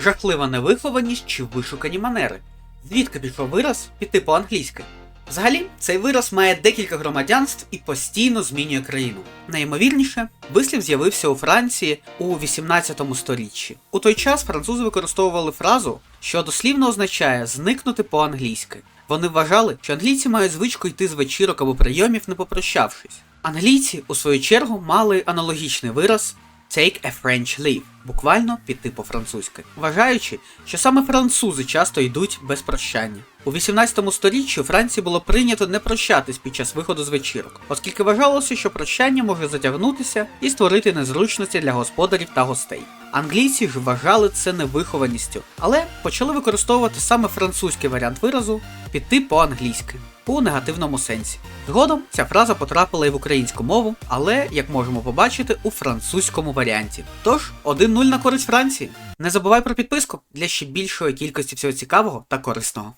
жахлива невихованість чи вишукані манери. Звідки пішов вираз піти по-англійськи? Взагалі, цей вираз має декілька громадянств і постійно змінює країну. Найімовірніше, вислів з'явився у Франції у 18 сторіччі. У той час французи використовували фразу, що дослівно означає зникнути по-англійськи. Вони вважали, що англійці мають звичку йти з вечірок або прийомів, не попрощавшись. Англійці, у свою чергу, мали аналогічний вираз take a French leave, буквально піти по-французьки, вважаючи, що саме французи часто йдуть без прощання. У 18 сторіччі Франції було прийнято не прощатись під час виходу з вечірок, оскільки вважалося, що прощання може затягнутися і створити незручності для господарів та гостей. Англійці ж вважали це невихованістю, але почали використовувати саме французький варіант виразу піти по-англійськи у негативному сенсі. Згодом ця фраза потрапила і в українську мову, але, як можемо побачити, у французькому варіанті. Тож, 1-0 на користь Франції. Не забувай про підписку для ще більшої кількості всього цікавого та корисного.